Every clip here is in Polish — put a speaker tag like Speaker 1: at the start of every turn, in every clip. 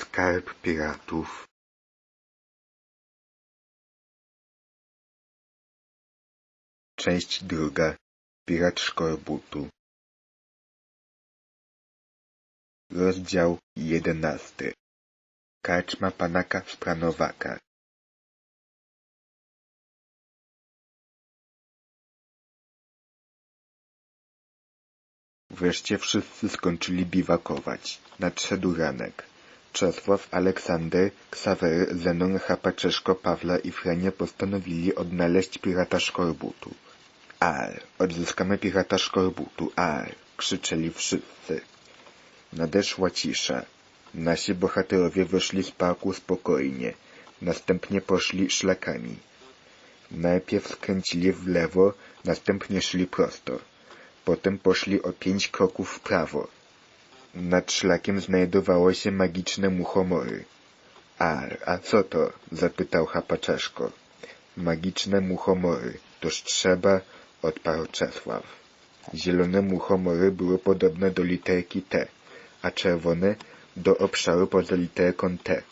Speaker 1: Skarb piratów. Część druga. Pirat Szkorbutu. Rozdział jedenasty. Karczma pana Kaszpranowaka. Wreszcie wszyscy skończyli biwakować. Nadszedł ranek. Czesław, Aleksander, Ksawery, Zenon, Chapaczeszko, Pawla i Frenia postanowili odnaleźć pirata Szkorbutu. Ar, odzyskamy pirata Szkorbutu, ar, krzyczeli wszyscy. Nadeszła cisza. Nasi bohaterowie wyszli z parku spokojnie, następnie poszli szlakami. Najpierw skręcili w lewo, następnie szli prosto. Potem poszli o pięć kroków w prawo. Nad szlakiem znajdowało się magiczne muchomory. Ar, a co to? zapytał Chapaczeszko. Magiczne muchomory. Toż trzeba, odparł Czesław. Zielone muchomory były podobne do literki T, a czerwone do obszaru poza literką T.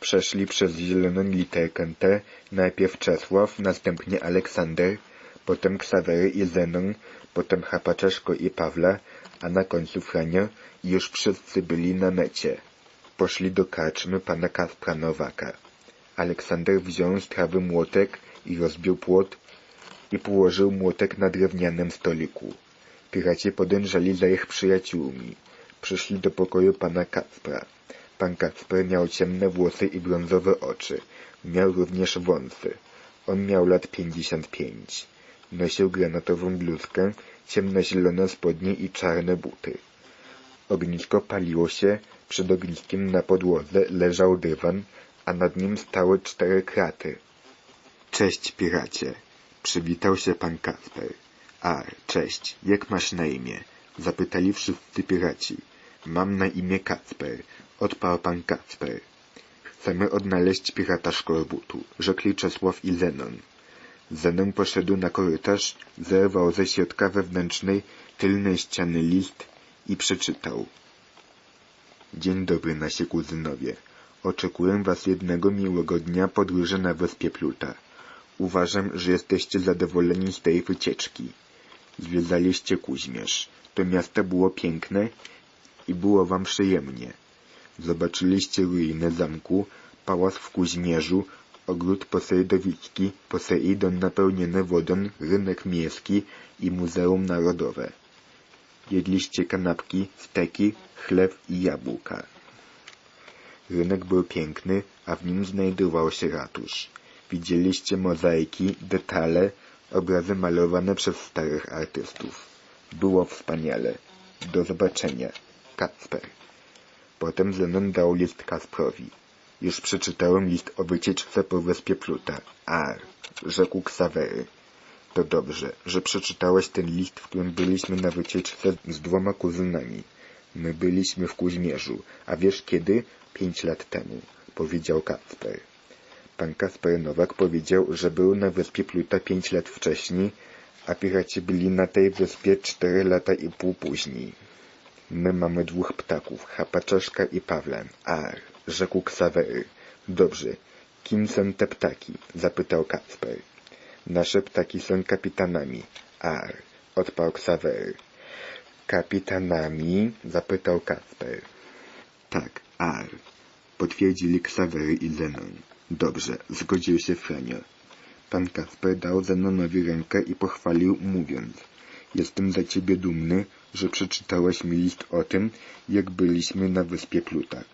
Speaker 1: Przeszli przez zieloną literkę T najpierw Czesław, następnie Aleksander, potem Ksawery i Zenon, potem Chapaczeszko i Pawla, a na końcu Franio i już wszyscy byli na mecie. Poszli do karczmy pana Kaspra Nowaka. Aleksander wziął z trawy młotek i rozbił płot i położył młotek na drewnianym stoliku. Piraci podążali za ich przyjaciółmi. Przyszli do pokoju pana Kacpra. Pan Kacper miał ciemne włosy i brązowe oczy. Miał również wąsy. On miał lat pięćdziesiąt pięć. Nosił granatową bluzkę, ciemnozielone spodnie i czarne buty. Ognisko paliło się, przed ogniskiem na podłodze leżał dywan, a nad nim stały cztery kraty. Cześć, piracie! Przywitał się pan Kasper. A, cześć, jak masz na imię? Zapytali wszyscy piraci. Mam na imię Kacper, odparł pan Kacper. Chcemy odnaleźć pirata Szkorbutu, rzekli Czesław i Zenon. Zenon poszedł na korytarz, zerwał ze środka wewnętrznej, tylnej ściany list i przeczytał. Dzień dobry, nasi kuzynowie. Oczekuję was jednego miłego dnia podróży na wyspie Pluta. Uważam, że jesteście zadowoleni z tej wycieczki. Zwiedzaliście Kuźmierz. To miasto było piękne i było wam przyjemnie. Zobaczyliście ruiny zamku, pałac w Kuźmierzu, ogród posejdowicki, Poseidon napełniony wodą, rynek miejski i Muzeum Narodowe. Jedliście kanapki, steki, chleb i jabłka. Rynek był piękny, a w nim znajdował się ratusz. Widzieliście mozaiki, detale, obrazy malowane przez starych artystów. Było wspaniale. Do zobaczenia. Kacper. Potem Zenon dał list Kasprowi. Już przeczytałem list o wycieczce po wyspie Pluta. A, rzekł Ksawery. To dobrze, że przeczytałeś ten list, w którym byliśmy na wycieczce z dwoma kuzynami. My byliśmy w Kuźmierzu, a wiesz kiedy? Pięć lat temu, powiedział Kacper. Pan Kasper Nowak powiedział, że był na wyspie Pluta pięć lat wcześniej, a piraci byli na tej wyspie cztery lata i pół później. My mamy dwóch ptaków, Chapaczeszka i Pawlan. A, rzekł Ksawery. Dobrze, kim są te ptaki? zapytał Kacper. Nasze ptaki są kapitanami. Ar, odparł Ksawery. Kapitanami? zapytał Kacper. Tak, ar, potwierdzili Ksawery i Zenon. Dobrze, zgodził się Franio. Pan Kasper dał Zenonowi rękę i pochwalił, mówiąc Jestem za ciebie dumny, że przeczytałeś mi list o tym, jak byliśmy na wyspie Pluta.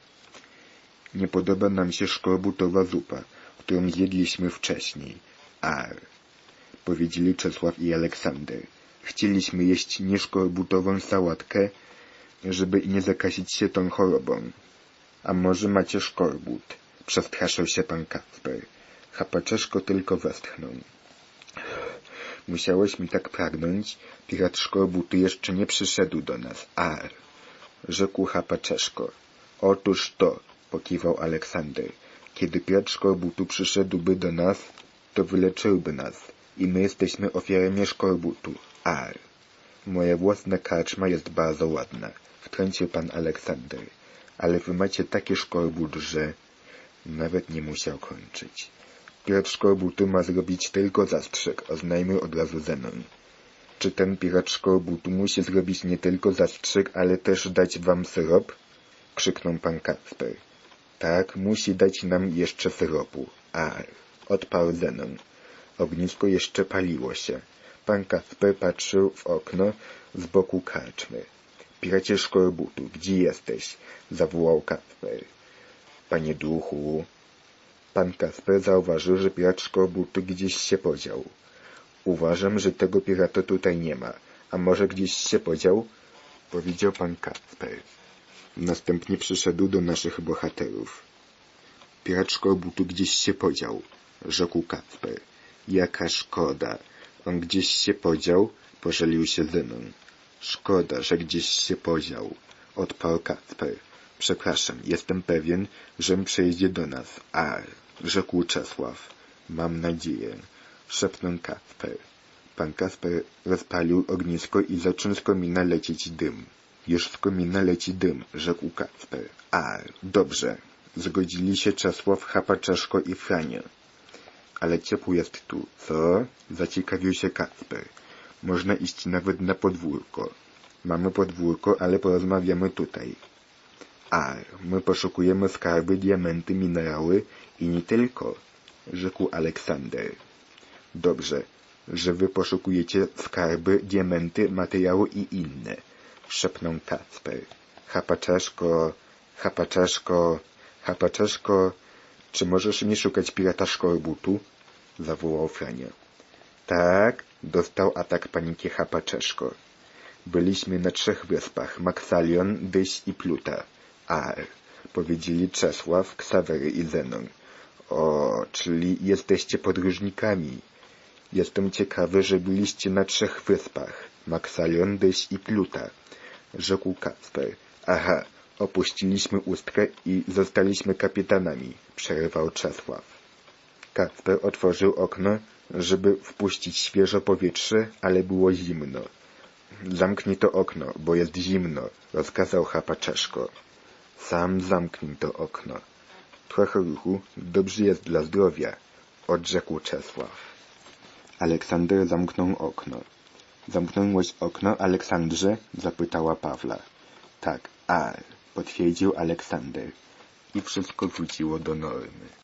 Speaker 1: Nie podoba nam się szkorbutowa zupa, którą zjedliśmy wcześniej. Ar, powiedzieli Czesław i Aleksander. Chcieliśmy jeść nieszkorbutową sałatkę, żeby nie zakazić się tą chorobą. A może macie szkorbut? Przestraszył się pan Kacper. Chapaczeszko tylko westchnął. Musiałeś mi tak pragnąć? Pirat szkorbutu jeszcze nie przyszedł do nas. Ar, rzekł Chapaczeszko. Otóż to, pokiwał Aleksander. Kiedy pirat szkorbutu przyszedłby do nas, to wyleczyłby nas. I my jesteśmy ofiarami szkorbutu. Ar. Moja własna karczma jest bardzo ładna, wtrącił pan Aleksander. ale wy macie taki szkorbut, że... Nawet nie musiał kończyć. Pirat szkorbutu ma zrobić tylko zastrzyk, oznajmił od razu Zenon. Czy ten pirat szkorbutu musi zrobić nie tylko zastrzyk, ale też dać wam syrop? Krzyknął pan Kacper. Tak, musi dać nam jeszcze syropu. Ar, odparł Zenon. Ognisko jeszcze paliło się. Pan Kacper patrzył w okno z boku karczmy. Piracie szkorbutu, gdzie jesteś? zawołał Kacper. Panie duchu. Pan Kasper zauważył, że pirat szkorbutu gdzieś się podział. Uważam, że tego pirata tutaj nie ma. A może gdzieś się podział? Powiedział pan Kasper. Następnie przyszedł do naszych bohaterów. Pirat szkorbutu gdzieś się podział, rzekł Kacper. Jaka szkoda. On gdzieś się podział, pożalił się Zenon. Szkoda, że gdzieś się podział, odparł Kacper. Przepraszam, jestem pewien, że przyjedzie do nas. Ar, rzekł Czesław. Mam nadzieję, szepnął Kacper. Pan Kasper rozpalił ognisko i zaczął z komina lecieć dym. Już z komina leci dym, rzekł Kacper. Ar, dobrze. Zgodzili się Czesław, Chapaczeszko i Frania. Ale ciepło jest tu, co? Zaciekawił się Kacper. Można iść nawet na podwórko. Mamy podwórko, ale porozmawiamy tutaj. A, my poszukujemy skarby, diamenty, minerały i nie tylko, rzekł Aleksander. Dobrze, że wy poszukujecie skarby, diamenty, materiały i inne, szepnął Kacper. Chapaczeszko, chapaczeszko, chapaczeszko, czy możesz mi szukać pirata szkorbutu? zawołał Frania. Tak, dostał atak paniki Chapaczeszko. Byliśmy na trzech wyspach, Maksalion, Dyś i Pluta. Ar, powiedzieli Czesław, Ksawery i Zenon. O, czyli jesteście podróżnikami. Jestem ciekawy, że byliście na trzech wyspach, Maksalion, Dyś i Pluta, rzekł Kacper. Aha, opuściliśmy Ustkę i zostaliśmy kapitanami, przerywał Czesław. Kacper otworzył okno, żeby wpuścić świeże powietrze, ale było zimno. Zamknij to okno, bo jest zimno, rozkazał Chapaczeszko. Sam zamknij to okno. Trochę ruchu dobrze jest dla zdrowia, odrzekł Czesław. Aleksander zamknął okno. Zamknąłeś okno, Aleksandrze? zapytała Pawla. Tak, a, potwierdził Aleksander. I wszystko wróciło do normy.